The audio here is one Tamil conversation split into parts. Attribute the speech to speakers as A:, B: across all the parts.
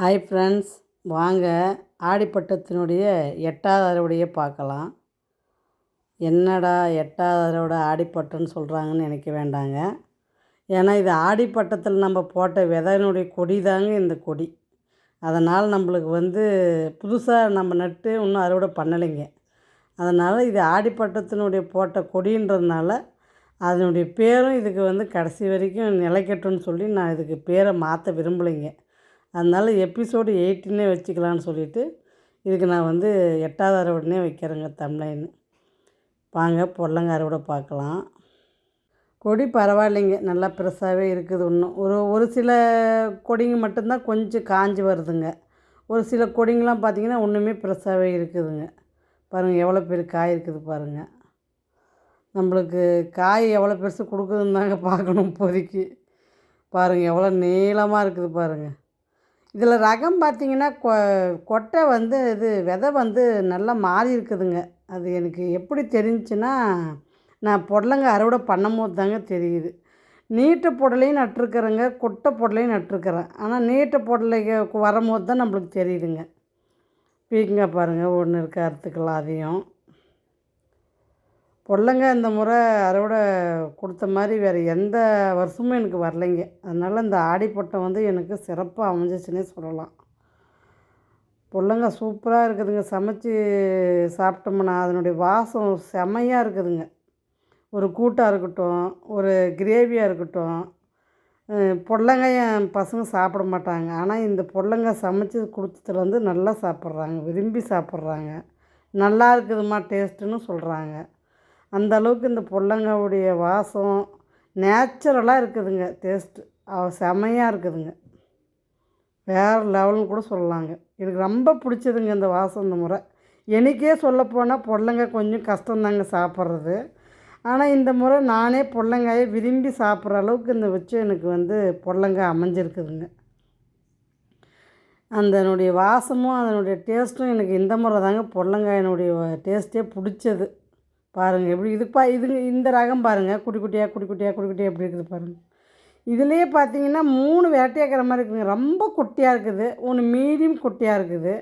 A: ஹாய் ஃப்ரெண்ட்ஸ் வாங்க. ஆடிப்பட்டத்தினுடைய எட்டாவது அறுவடையை பார்க்கலாம். என்னடா எட்டாவது அறுவடை ஆடிப்பட்டம்னு சொல்கிறாங்கன்னு நினைக்க வேண்டாங்க. ஏன்னா இது ஆடிப்பட்டத்தில் நம்ம போட்ட விதையினுடைய கொடி தாங்க இந்த கொடி. அதனால் நம்மளுக்கு வந்து புதுசாக நம்ம நட்டு இன்னும் அறுவடை பண்ணலைங்க. அதனால் இது ஆடிப்பட்டத்தினுடைய போட்ட கொடின்றதுனால அதனுடைய பேரும் இதுக்கு வந்து கடைசி வரைக்கும் நிலைக்கட்டும்னு சொல்லி நான் இதுக்கு பேரை மாற்ற விரும்பலைங்க. அதனால் எபிசோடு எயிட்டின்னே வச்சுக்கலான்னு சொல்லிட்டு இதுக்கு நான் வந்து எட்டாவது அறுவடைனே வைக்கிறேங்க தமிழ்லைன்னு வாங்க பொடலங்க அறுவடை பார்க்கலாம். கொடி பரவாயில்லைங்க நல்லா பெருசாகவே இருக்குது இன்னும் ஒரு ஒரு சில கொடிங்க மட்டும்தான் கொஞ்சம் காஞ்சி வருதுங்க. ஒரு சில கொடிங்கெலாம் பார்த்திங்கன்னா ஒன்றுமே பெருசாகவே இருக்குதுங்க. பாருங்கள் எவ்வளோ பெரிய காய் இருக்குது பாருங்கள் நம்மளுக்கு காய் எவ்வளோ பெருசு கொடுக்குதுன்னு தாங்க பார்க்கணும் இப்போதைக்கு. பாருங்கள் எவ்வளோ நீளமாக இருக்குது பாருங்கள் இதில் ரகம் பார்த்திங்கன்னா கொ கொட்டை வந்து இது விதை வந்து நல்லா மாறி இருக்குதுங்க. அது எனக்கு எப்படி தெரிஞ்சுன்னா நான் புடலங்க அறுவடை பண்ணும்போது தாங்க தெரியுது. நீட்ட புடலையும் நட்டுருக்குறேங்க கொட்டை புடலையும் நட்டிருக்கிறேன். ஆனால் நீட்ட புடலைக்கு வரும்போது தான் நம்மளுக்கு தெரியுதுங்க. பீக்கங்காய் பாருங்கள் ஒன்று இருக்க அறுத்துக்கலாம் அதையும். பொடலங்க இந்த முறை அறுவடை கொடுத்த மாதிரி வேறு எந்த வருஷமும் எனக்கு வரலைங்க. அதனால் இந்த ஆடிப்பட்டம் வந்து எனக்கு சிறப்பாக அமைஞ்சிச்சுன்னே சொல்லலாம். பொடலங்க சூப்பராக இருக்குதுங்க. சமைச்சு சாப்பிட்டோம்னா அதனுடைய வாசம் செமையாக இருக்குதுங்க. ஒரு கூட்டாக இருக்கட்டும் ஒரு கிரேவியாக இருக்கட்டும் பொடலங்காய் என் பசங்க சாப்பிட மாட்டாங்க. ஆனால் இந்த பொடலங்காய் சமைச்சு கொடுத்ததுல வந்து நல்லா சாப்பிட்றாங்க. விரும்பி சாப்பிட்றாங்க. நல்லா இருக்குதும்மா டேஸ்ட்டுன்னு சொல்கிறாங்க அந்த அளவுக்கு இந்த புடலங்காவுடைய வாசம் நேச்சுரலாக இருக்குதுங்க. டேஸ்ட்டு செமையாக இருக்குதுங்க. வேறு லெவல்னு கூட சொல்லலாங்க. எனக்கு ரொம்ப பிடிச்சதுங்க இந்த வாசம் இந்த முறை. எனக்கே சொல்லப்போனால் புடலங்காய் கொஞ்சம் கஷ்டம்தாங்க சாப்பிட்றது. ஆனால் இந்த முறை நானே புடலங்காயை விரும்பி சாப்பிட்ற அளவுக்கு இந்த வச்சு எனக்கு வந்து புடலங்காய் அமைஞ்சிருக்குதுங்க. அதனுடைய வாசமும் அதனுடைய டேஸ்ட்டும் எனக்கு இந்த முறை தாங்க பொடலங்காயினுடைய டேஸ்ட்டே பிடிச்சது. பாருங்கள் எப்படி இது பா இது இந்த ரகம் பாருங்கள் குட்டி குட்டியாக குட்டி குட்டியாக குட்டி குட்டியாக எப்படி இருக்குது பாருங்கள் இதுலேயே பார்த்தீங்கன்னா மூணு வேட்டையாக்கிற மாதிரி இருக்குதுங்க ரொம்ப குட்டியாக இருக்குது. ஒன்று மீடியம் குட்டியாக இருக்குது.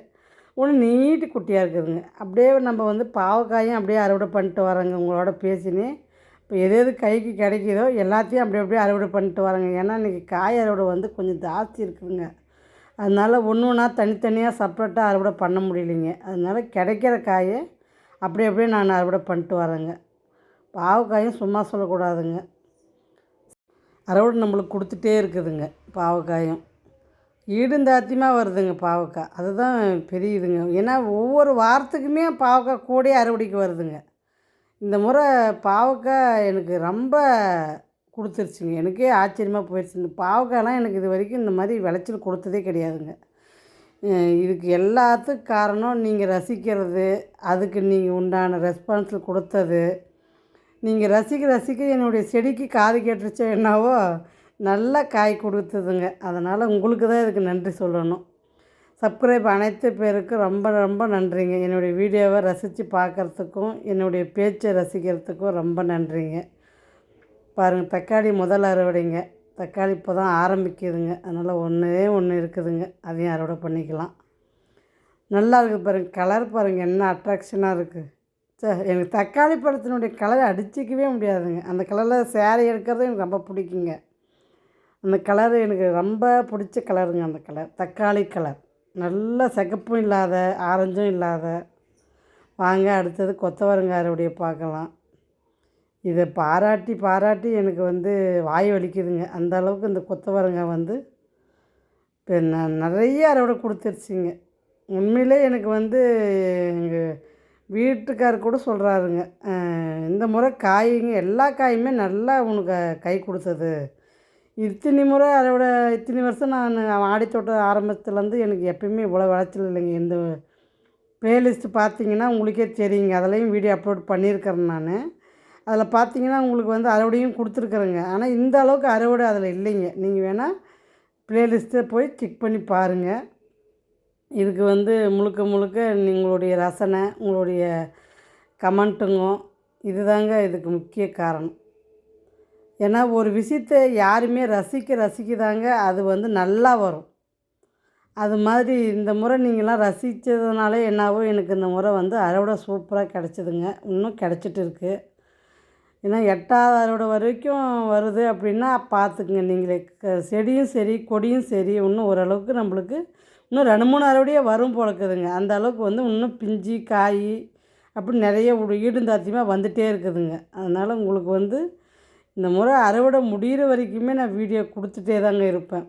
A: ஒன்று நீட்டு குட்டியாக இருக்குதுங்க. அப்படியே நம்ம வந்து பாவக்காயும் அப்படியே அறுவடை பண்ணிட்டு வரோங்க. உங்களோட பேசினே. இப்போ எது எது கைக்கு கிடைக்கிதோ எல்லாத்தையும் அப்படி அப்படியே அறுவடை பண்ணிட்டு வரோங்க. ஏன்னா இன்றைக்கி காய் அறுவடை வந்து கொஞ்சம் ஜாஸ்தி இருக்குதுங்க. அதனால் ஒன்று ஒன்றா தனித்தனியாக செப்ரேட்டாக அறுவடை பண்ண முடியலைங்க. அதனால் கிடைக்கிற காயை அப்படி அப்படியே நான் அறுவடை பண்ணிட்டு வரேங்க. பாவக்காயும் சும்மா சொல்லக்கூடாதுங்க. அறுவடை நம்மளுக்கு கொடுத்துட்டே இருக்குதுங்க பாவக்காயும். ஈடுந்தாத்தியமாக வருதுங்க பாவக்காய் அதுதான் பெரிய இதுங்க. ஏன்னா ஒவ்வொரு வாரத்துக்குமே பாவக்காய் கூடயே அறுவடைக்கு வருதுங்க. இந்த முறை பாவக்காய் எனக்கு ரொம்ப கொடுத்துருச்சுங்க. எனக்கே ஆச்சரியமாக போயிடுச்சு. பாவக்காய்லாம் பாவக்காயெலாம் எனக்கு இது வரைக்கும் இந்த மாதிரி விளைச்சல் கொடுத்ததே கிடையாதுங்க. இதுக்கு எல்லாத்துக்கும் காரணம் நீங்கள் ரசிக்கிறது அதுக்கு நீங்கள் உண்டான ரெஸ்பான்ஸில் கொடுத்தது. நீங்கள் ரசிக்க ரசிக்க என்னுடைய செடிக்கு காது கேட்டுருச்சோ என்னவோ நல்லா காய் கொடுத்ததுங்க. அதனால் உங்களுக்கு தான் இதுக்கு நன்றி சொல்லணும். சப்ஸ்கிரைப் அனைத்து பேருக்கும் ரொம்ப ரொம்ப நன்றிங்க. என்னுடைய வீடியோவை ரசித்து பார்க்குறதுக்கும் என்னுடைய பேச்சை ரசிக்கிறதுக்கும் ரொம்ப நன்றிங்க. பாருங்கள் தக்காளி முதல் அறுவடைங்க. தக்காளி இப்போ தான் ஆரம்பிக்குதுங்க. அதனால் ஒன்றே ஒன்று இருக்குதுங்க. அதையும் அறுவடை பண்ணிக்கலாம். நல்லா இருக்குது பாருங்கள் கலர் பாருங்கள் என்ன அட்ராக்ஷனாக இருக்குது சார் எனக்கு தக்காளி பழத்தினுடைய கலரை அடிச்சிக்கவே முடியாதுங்க. அந்த கலரில் சேரீ எடுக்கிறது எனக்கு ரொம்ப பிடிக்குங்க. அந்த கலர் எனக்கு ரொம்ப பிடிச்ச கலருங்க அந்த கலர் தக்காளி கலர் நல்ல சிகப்பும் இல்லாத ஆரஞ்சும் இல்லாத. வாங்க அடுத்தது கொத்தவரங்காய் அறுவடையை பார்க்கலாம். இதை பாராட்டி பாராட்டி எனக்கு வந்து வாய் வலிக்குதுங்க. அந்த அளவுக்கு இந்த கொத்தவரங்காய் வந்து இப்போ நான் நிறைய அறுவடை கொடுத்துருச்சிங்க. உண்மையிலே எனக்கு வந்து எங்கள் வீட்டுக்கார் கூட சொல்கிறாருங்க இந்த முறை காய்ங்க எல்லா காயுமே நல்லா உனக்கு கை கொடுத்தது. இத்தனி முறை அறுவடை இத்தனி வருஷம் நான் ஆடித்தோட்டம் ஆரம்பத்துலேருந்து எனக்கு எப்பயுமே இவ்வளோ விளைச்சல் இல்லைங்க. இந்த பிளேலிஸ்ட்டு பார்த்தீங்கன்னா உங்களுக்கே தெரியுங்க. அதிலையும் வீடியோ அப்லோட் பண்ணியிருக்கிறேன் நான். அதில் பார்த்தீங்கன்னா உங்களுக்கு வந்து அறுவடையும் கொடுத்துருக்குறேங்க. ஆனால் இந்த அளவுக்கு அறுவடை அதில் இல்லைங்க. நீங்கள் வேணால் ப்ளேலிஸ்ட்டை போய் செக் பண்ணி பாருங்கள் இதுக்கு வந்து முழுக்க முழுக்க உங்களுடைய ரசனை உங்களுடைய கமெண்ட்டுங்க. இதுதாங்க இதுக்கு முக்கிய காரணம். ஏன்னா ஒரு விஷயத்தை யாருமே ரசிக்க ரசிக்க தாங்க அது வந்து நல்லா வரும். அது மாதிரி இந்த முறை நீங்களாம் ரசித்ததுனாலே என்னாவோ எனக்கு இந்த முறை வந்து அறுவடை சூப்பராக கிடச்சிதுங்க. இன்னும் கிடச்சிட்டு இருக்குது ஏன்னா எட்டாவது அறுவடை வரைக்கும் வருது அப்படின்னா பார்த்துக்குங்க நீங்களே. க செடியும் சரி கொடியும் சரி இன்னும் ஓரளவுக்கு நம்மளுக்கு இன்னும் ரெண்டு மூணு அறுவடையே வரும் போலக்குதுங்க அந்த அளவுக்கு வந்து இன்னும் பிஞ்சு காய் அப்படி நிறைய ஈடுந்தாத்தியமாக வந்துகிட்டே இருக்குதுங்க. அதனால் உங்களுக்கு வந்து இந்த முறை அறுவடை முடிகிற வரைக்குமே நான் வீடியோ கொடுத்துட்டே தாங்க இருப்பேன்.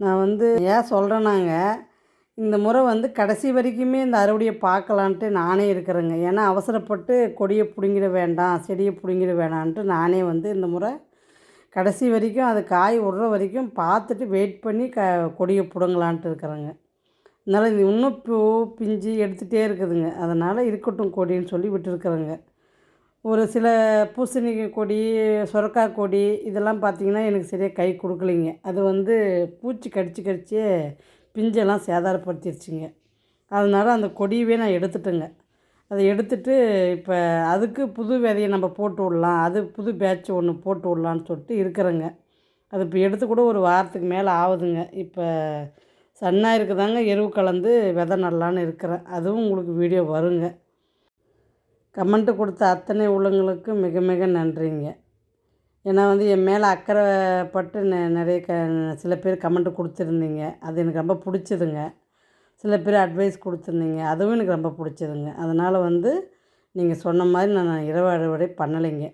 A: நான் வந்து ஏன் சொல்கிறேன்னாங்க இந்த முறை வந்து கடைசி வரைக்குமே இந்த அறுவடையை பார்க்கலான்ட்டு நானே இருக்கிறேங்க. ஏன்னா அவசரப்பட்டு கொடியை பிடுங்கிட வேண்டாம் செடியை பிடுங்கிட வேணான்ட்டு நானே வந்து இந்த முறை கடைசி வரைக்கும் அது காய் விட்ற வரைக்கும் பார்த்துட்டு வெயிட் பண்ணி க கொடியை பிடுங்கலான்ட்டு இருக்கிறேங்க. அதனால் இது இன்னும் பூ பிஞ்சு எடுத்துகிட்டே இருக்குதுங்க. அதனால் இருக்கட்டும் கொடின்னு சொல்லி விட்டுருக்குறேங்க. ஒரு சில பூசணி கொடி சுரக்காய் கொடி இதெல்லாம் பார்த்திங்கன்னா எனக்கு சரியாக கை கொடுக்கலிங்க. அது வந்து பூச்சி கடிச்சு கடிச்சே பிஞ்செல்லாம் சேதாரப்படுத்திடுச்சிங்க அதனால் அந்த கொடியவே நான் எடுத்துட்டேங்க. அதை எடுத்துட்டு இப்போ அதுக்கு புது விதையை நம்ம போட்டு விட்லாம். அது புது பேட்ச் ஒன்று போட்டு விட்லான்னு சொல்லிட்டு இருக்கிறேங்க. அது இப்போ எடுத்து கூட ஒரு வாரத்துக்கு மேலே ஆகுதுங்க. இப்போ சன்னாக இருக்குதாங்க எருவு கலந்து விதை நடலான்னு இருக்கிறேன். அதுவும் உங்களுக்கு வீடியோ வருங்க. கமெண்ட்டு கொடுத்த அத்தனை உள்ளங்களுக்கும் மிக மிக நன்றிங்க. ஏன்னா வந்து என் மேலே அக்கறைப்பட்டு நெ நிறைய க சில பேர் கமெண்ட்டு கொடுத்துருந்தீங்க. அது எனக்கு ரொம்ப பிடிச்சதுங்க. சில பேர் அட்வைஸ் கொடுத்துருந்தீங்க. அதுவும் எனக்கு ரொம்ப பிடிச்சதுங்க. அதனால் வந்து நீங்கள் சொன்ன மாதிரி நான் இரவு அறுவடை பண்ணலைங்க.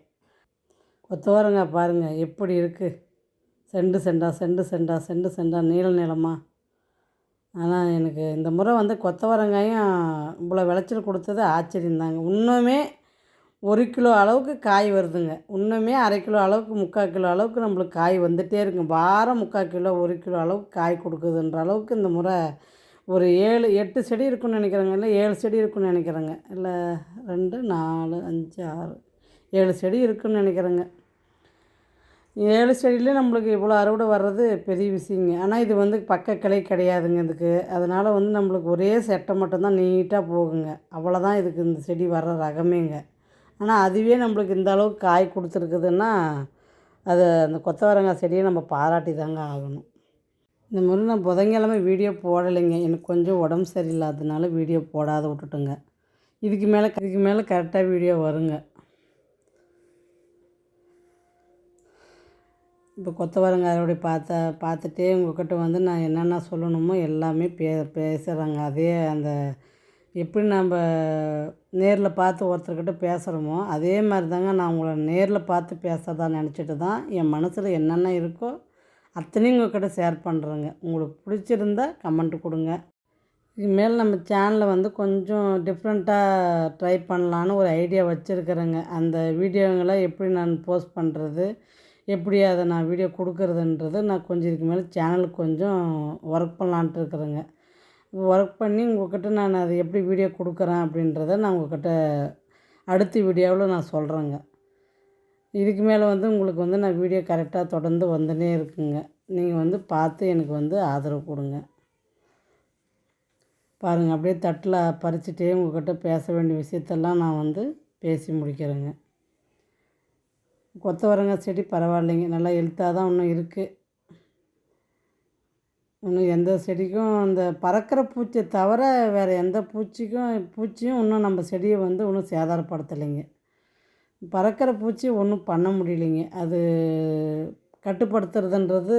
A: கொத்தவரங்காய் பாருங்கள் எப்படி இருக்குது செண்டு செண்டா செண்டு செண்டா செண்டு செண்டா நீள நீளமாக ஆனால் எனக்கு இந்த முறை வந்து கொத்தவரங்காயும் இவ்வளோ விளைச்சல் கொடுத்தது ஆச்சரியந்தாங்க. இன்னுமே ஒரு கிலோ அளவுக்கு காய் வருதுங்க. இன்னுமே அரை கிலோ அளவுக்கு முக்கால் கிலோ அளவுக்கு நம்மளுக்கு காய் வந்துகிட்டே இருக்குங்க. வாரம் முக்கால் கிலோ ஒரு கிலோ அளவுக்கு காய் கொடுக்குதுன்ற அளவுக்கு இந்த முறை ஒரு ஏழு எட்டு செடி இருக்குன்னு நினைக்கிறேங்க. இல்லை ஏழு செடி இருக்குன்னு நினைக்கிறேங்க. இல்லை ரெண்டு நாலு அஞ்சு ஆறு ஏழு செடி இருக்குன்னு நினைக்கிறேங்க. ஏழு செடியிலே நம்மளுக்கு இவ்வளோ அறுவடை வர்றது பெரிய விஷயங்க. ஆனால் இது வந்து பக்க கிளை கிடையாதுங்க இதுக்கு. அதனால் வந்து நம்மளுக்கு ஒரே செட்டை மட்டும்தான் நீட்டாக போகுங்க. அவ்வளோதான் இதுக்கு இந்த செடி வர்ற ரகமேங்க. ஆனால் அதுவே நம்மளுக்கு இந்த அளவுக்கு காய் கொடுத்துருக்குதுன்னா அது அந்த கொத்தவரங்காய் செடியை நம்ம பாராட்டி தாங்க ஆகணும். இந்த மாதிரி நான் புதன்கிழமை வீடியோ போடலைங்க. எனக்கு கொஞ்சம் உடம்பு சரியில்லாததுனால வீடியோ போடாத விட்டுட்டுங்க. இதுக்கு மேலே இதுக்கு மேலே கரெக்டாக வீடியோ வருங்க. இப்போ கொத்தவரங்காய் பார்த்த பார்த்தா பார்த்துட்டே உங்கள்கிட்ட வந்து நான் என்னென்ன சொல்லணுமோ எல்லாமே பே பேசுகிறேங்க அதே அந்த எப்படி நம்ம நேரில் பார்த்து ஒருத்தர்கிட்ட பேசுகிறோமோ அதே மாதிரி தாங்க நான் உங்களை நேரில் பார்த்து பேசுகிறதா நினச்சிட்டு தான் என் மனசில் என்னென்ன இருக்கோ அத்தனையும் உங்கள்கிட்ட ஷேர் பண்ணுறேங்க உங்களுக்கு பிடிச்சிருந்தா கமெண்ட் கொடுங்க. இனிமேல் நம்ம சேனலில் வந்து கொஞ்சம் டிஃப்ரெண்ட்டாக ட்ரை பண்ணலான்னு ஒரு ஐடியா வச்சுருக்குறேங்க. அந்த வீடியோங்களை எப்படி நான் போஸ்ட் பண்ணுறது எப்படி அதை நான் வீடியோ கொடுக்குறதுன்றது நான் கொஞ்சம் இதுக்கு மேலே சேனலுக்கு கொஞ்சம் ஒர்க் பண்ணலான்ட்டு இருக்கிறேங்க. ஒர்க் பண்ணி உங்கள்கிட்ட நான் அதை எப்படி வீடியோ கொடுக்குறேன் அப்படின்றத நான் உங்கள்கிட்ட அடுத்த வீடியோவில் நான் சொல்கிறேங்க இதுக்கு மேலே வந்து உங்களுக்கு வந்து நான் வீடியோ கரெக்டாக தொடர்ந்து வந்துனே இருக்குங்க. நீங்கள் வந்து பார்த்து எனக்கு வந்து ஆதரவு கொடுங்க. பாருங்கள் அப்படியே தட்டில் பறிச்சுட்டே உங்கள்கிட்ட பேச வேண்டிய விஷயத்தெல்லாம் நான் வந்து பேசி முடிக்கிறேங்க. கொத்தவரங்காய் செடி பரவாயில்லைங்க. நல்லா ஹெல்த்தாக தான் இன்னும் இருக்குது இன்னும் எந்த செடிக்கும் அந்த பறக்கிற பூச்சியை தவிர வேறு எந்த பூச்சிக்கும் பூச்சியும் இன்னும் நம்ம செடியை வந்து இன்னும் சேதாரப்படுத்தலைங்க. பறக்கிற பூச்சி ஒன்றும் பண்ண முடியலைங்க. அது கட்டுப்படுத்துறதுன்றது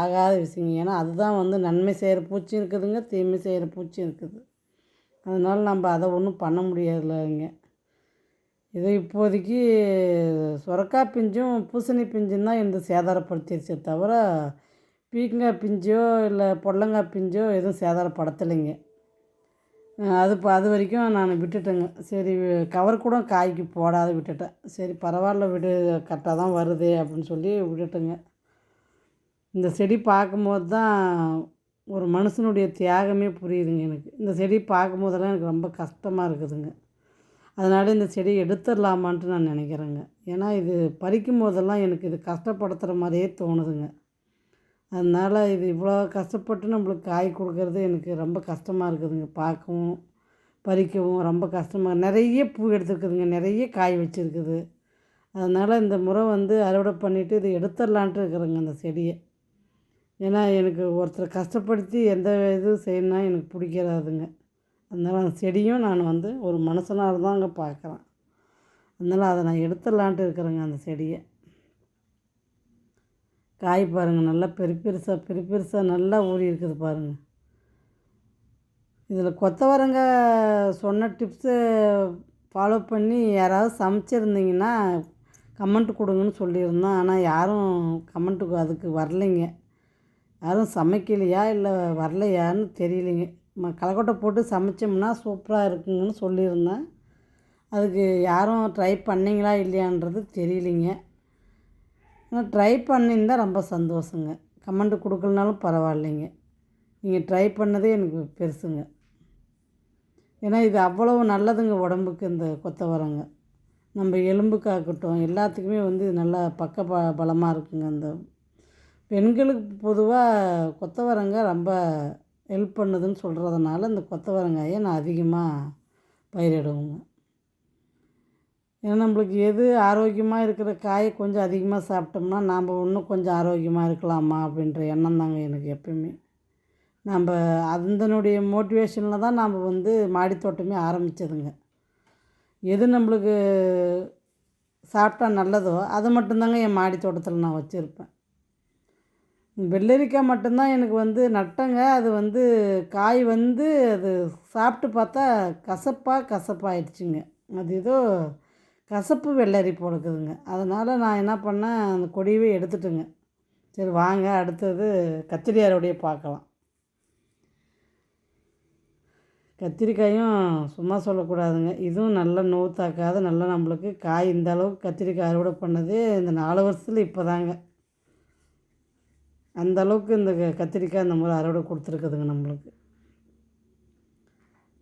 A: ஆகாத விஷயங்க. ஏன்னா அதுதான் வந்து நன்மை செய்கிற பூச்சி இருக்குதுங்க தீமை செய்கிற பூச்சி இருக்குது. அதனால் நம்ம அதை ஒன்றும் பண்ண முடியாதுல்லங்க இது இப்போதைக்கு சுரக்காய் பிஞ்சும் பூசணி பிஞ்சும் தான் இந்த சேதாரப்படுத்திடுச்சே தவிர பீக்கங்காய் பிஞ்சோ இல்லை பொடலங்காய் பிஞ்சோ எதுவும் சேதாரப்படுத்தலைங்க அது இப்போ அது வரைக்கும் நான் விட்டுட்டேங்க. சரி கவர் கூட காய்க்கு போடாத விட்டுட்டேன். சரி பரவாயில்ல விடு கரெக்டாக தான் வருது அப்படின்னு சொல்லி விட்டுட்டேங்க. இந்த செடி பார்க்கும்போது தான் ஒரு மனுஷனுடைய தியாகமே புரியுதுங்க எனக்கு. இந்த செடி பார்க்கும்போதெல்லாம் எனக்கு ரொம்ப கஷ்டமாக இருக்குதுங்க. அதனால் இந்த செடி எடுத்துடலாமான்ட்டு நான் நினைக்கிறேங்க. ஏன்னா இது பறிக்கும் போதெல்லாம் எனக்கு இது கஷ்டப்படுத்துகிற மாதிரியே தோணுதுங்க. அதனால் இது இவ்வளோ கஷ்டப்பட்டு நம்மளுக்கு காய் கொடுக்கறது எனக்கு ரொம்ப கஷ்டமாக இருக்குதுங்க. பார்க்கவும் பறிக்கவும் ரொம்ப கஷ்டமாக நிறைய பூ எடுத்துருக்குதுங்க. நிறைய காய் வச்சுருக்குது. அதனால் இந்த முறை வந்து அறுவடை பண்ணிவிட்டு இது எடுத்துடலான்ட்டு இருக்கிறேங்க அந்த செடியை. ஏன்னா எனக்கு ஒருத்தரை கஷ்டப்படுத்தி எந்த இதுவும் செய்யணும்னா எனக்கு பிடிக்காதுங்க. அதனால் அந்த செடியும் நான் வந்து ஒரு மனுஷனாக தாங்க பார்க்குறேன். அதனால் அதை நான் எடுத்துடலான்ட்டு இருக்கிறேங்க அந்த செடியை. காய் பாருங்கள் நல்லா பெரு பெருசாக பெரு பெருசாக நல்லா ஊறி இருக்குது பாருங்கள் இதில் கொத்தவரங்க சொன்ன டிப்ஸு ஃபாலோ பண்ணி யாராவது சமைச்சிருந்தீங்கன்னா கமெண்ட் கொடுங்கன்னு சொல்லியிருந்தோம். ஆனால் யாரும் கமெண்ட்டுக்கு அதுக்கு வரலைங்க. யாரும் சமைக்கலையா இல்லை வரலையான்னு தெரியலைங்க. ம களைக்கொட்டை போட்டு சமைச்சோம்னா சூப்பராக இருக்குங்கன்னு சொல்லியிருந்தேன். அதுக்கு யாரும் ட்ரை பண்ணீங்களா இல்லையான்றது தெரியலிங்க. ஆனால் ட்ரை பண்ணியிருந்தா ரொம்ப சந்தோஷங்க. கமெண்ட் கொடுக்கலனாலும் பரவாயில்லைங்க. நீங்கள் ட்ரை பண்ணதே எனக்கு பெருசுங்க. ஏன்னா இது அவ்வளவு நல்லதுங்க உடம்புக்கு இந்த கொத்தவரங்க. நம்ம எலும்புக்காகட்டும் எல்லாத்துக்குமே வந்து இது நல்லா பக்க ப பலமாக இருக்குங்க அந்த. பெண்களுக்கு பொதுவாக கொத்தவரங்க ரொம்ப ஹெல்ப் பண்ணுதுன்னு சொல்கிறதுனால இந்த கொத்தவரங்காயை நான் அதிகமாக பயிரிடுவோங்க. ஏன்னா நம்மளுக்கு எது ஆரோக்கியமாக இருக்கிற காயை கொஞ்சம் அதிகமாக சாப்பிட்டோம்னா நாம் இன்னும் கொஞ்சம் ஆரோக்கியமாக இருக்கலாமா அப்படின்ற எண்ணம் தாங்க எனக்கு எப்பயுமே. நம்ம அதனுடைய மோட்டிவேஷனில் தான் நாம் வந்து மாடித்தோட்டமே ஆரம்பித்ததுங்க எது நம்மளுக்கு சாப்பிட்டா நல்லதோ அது மட்டும்தாங்க என் மாடி தோட்டத்தில் நான் வச்சுருப்பேன். வெள்ளரிக்காய் மட்டும்தான் எனக்கு வந்து நட்டங்க. அது வந்து காய் வந்து அது சாப்பிட்டு பார்த்தா கசப்பாக கசப்பாயிடுச்சுங்க. அது ஏதோ கசப்பு வெள்ளரி போடுக்குதுங்க அதனால் நான் என்ன பண்ணேன் அந்த கொடியவே எடுத்துட்டுங்க. சரி வாங்க அடுத்தது கத்திரி அறுவடையை பார்க்கலாம். கத்திரிக்காயும் சும்மா சொல்லக்கூடாதுங்க. இதுவும் நல்லா நோவு தாக்காத நல்லா நம்மளுக்கு காய் இந்த அளவுக்கு கத்திரிக்காய் அறுவடை பண்ணதே இந்த நாலு வருஷத்தில் இப்போ தாங்க அந்தளவுக்கு இந்த க- கத்திரிக்காய் இந்த முறை அறுவடை கொடுத்துருக்குதுங்க நம்மளுக்கு.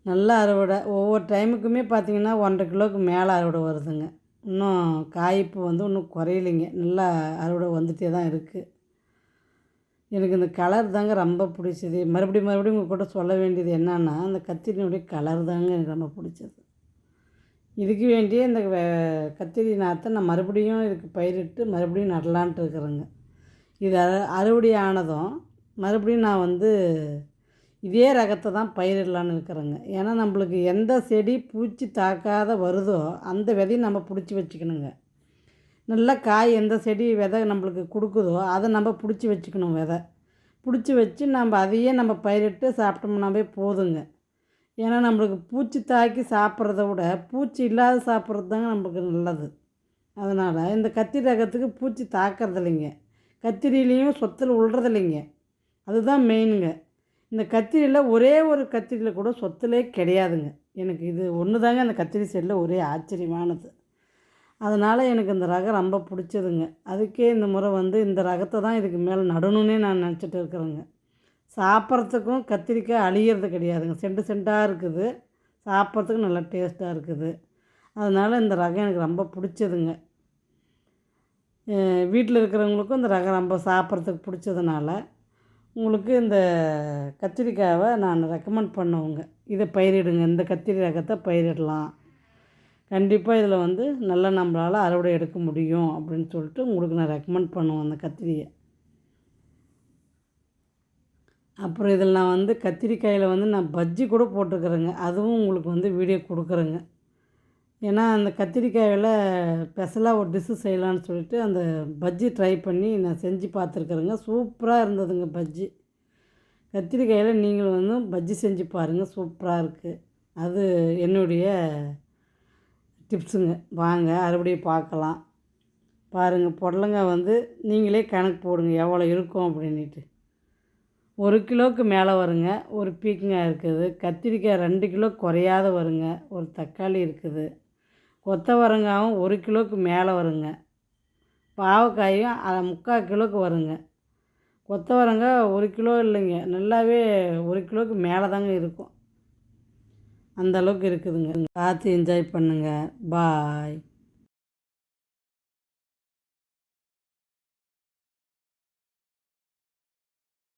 A: நல்லா அறுவடை. ஒவ்வொரு டைமுக்குமே பார்த்திங்கன்னா ஒன்றரை கிலோவுக்கு மேலே அறுவடை வருதுங்க. இன்னும் காய்ப்பு வந்து இன்னும் குறையலைங்க. நல்லா அறுவடை வந்துகிட்டே தான் இருக்குது எனக்கு இந்த கலர் தாங்க ரொம்ப பிடிச்சது. மறுபடியும் மறுபடியும் உங்கள் கூட சொல்ல வேண்டியது என்னென்னா அந்த கத்திரினுடைய கலர் தாங்க எனக்கு ரொம்ப பிடிச்சது. இதுக்கு வேண்டியே இந்த வே- கத்திரி நாற்றை நான் மறுபடியும் இதுக்கு பயிரிட்டு மறுபடியும் நடலான்ட்டு இருக்கிறேங்க. இது அறுவடை ஆனதும் மறுபடியும் நான் வந்து இதே ரகத்தை தான் பயிரிடலான்னு இருக்கிறேங்க ஏன்னா நம்மளுக்கு எந்த செடி பூச்சி தாக்காத வருதோ அந்த விதையை நம்ம பிடிச்சி வச்சுக்கணுங்க. நல்லா காய் எந்த செடி விதை நம்மளுக்கு கொடுக்குதோ அதை நம்ம பிடிச்சி வச்சுக்கணும் விதை. பிடிச்சி வச்சு நம்ம அதையே நம்ம பயிரிட்டு சாப்பிட்டோம்னாவே போதுங்க. ஏன்னா நம்மளுக்கு பூச்சி தாக்கி சாப்பிட்றத விட பூச்சி இல்லாத சாப்பிட்றது தாங்க நம்மளுக்கு நல்லது. அதனால் இந்த கத்திரி ரகத்துக்கு பூச்சி தாக்கிறது இல்லைங்க கத்திரிலையும் சொத்தில் விழுறதில்லைங்க அதுதான் மெயினுங்க இந்த கத்திரியில் ஒரே ஒரு கத்திரியில் கூட சொத்துலே கிடையாதுங்க. எனக்கு இது ஒன்று தாங்க அந்த கத்திரி செல்லில் ஒரே ஆச்சரியமானது. அதனால் எனக்கு இந்த ரகம் ரொம்ப பிடிச்சதுங்க. அதுக்கே இந்த முறை வந்து இந்த ரகத்தை தான் இதுக்கு மேலே நடணுன்னே நான் நினச்சிட்டு இருக்கிறேங்க. சாப்பிட்றதுக்கும் கத்திரிக்காய் அழியிறது கிடையாதுங்க. செண்டு செண்டாக இருக்குது. சாப்பிட்றதுக்கும் நல்லா டேஸ்ட்டாக இருக்குது. அதனால் இந்த ரகம் எனக்கு ரொம்ப பிடிச்சதுங்க. வீட்டில் இருக்கிறவங்களுக்கும் இந்த ரகம் ரொம்ப சாப்பிட்றதுக்கு பிடிச்சதுனால உங்களுக்கு இந்த கத்திரிக்காவை நான் ரெக்கமெண்ட் பண்ணுவேங்க. இதை பயிரிடுங்க. இந்த கத்திரி ரகத்தை பயிரிடலாம். கண்டிப்பாக இதில் வந்து நல்லா நம்மளால் அறுவடை எடுக்க முடியும் அப்படின்னு சொல்லிட்டு உங்களுக்கு நான் ரெக்கமெண்ட் பண்ணுவேன் அந்த கத்திரியை. அப்புறம் இதில் நான் வந்து கத்திரிக்காயில் வந்து நான் பஜ்ஜி கூட போட்டுருக்குறேங்க அதுவும் உங்களுக்கு வந்து வீடியோ கொடுக்குறேங்க. ஏன்னா அந்த கத்திரிக்காயில் ஸ்பெஷலாக ஒரு டிஷ்ஷு செய்யலான்னு சொல்லிட்டு அந்த பஜ்ஜி ட்ரை பண்ணி நான் செஞ்சு பார்த்துருக்குறேங்க. சூப்பராக இருந்ததுங்க பஜ்ஜி. கத்திரிக்காயில் நீங்களும் வந்து பஜ்ஜி செஞ்சு பாருங்கள் சூப்பராக இருக்குது அது என்னுடைய டிப்ஸுங்க வாங்க மறுபடியும் பார்க்கலாம். பாருங்கள் புடலங்காய் வந்து நீங்களே கணக்கு போடுங்க எவ்வளோ இருக்கும் அப்படின்ட்டு ஒரு கிலோவுக்கு மேலே வருங்க ஒரு பீக்கங்காய் இருக்குது. கத்திரிக்காய் ரெண்டு கிலோ குறையாத வருங்க ஒரு தக்காளி இருக்குது. கொத்தவரங்காயும் ஒரு கிலோவுக்கு மேலே வருங்க. பாவக்காயும் அதை முக்கால் கிலோவுக்கு வருங்க. கொத்தவரங்காய் ஒரு கிலோ இல்லைங்க. நல்லாவே ஒரு கிலோவுக்கு மேலே தாங்க இருக்கும். அந்த அளவுக்கு இருக்குதுங்க. பார்த்து என்ஜாய் பண்ணுங்கள் பாய்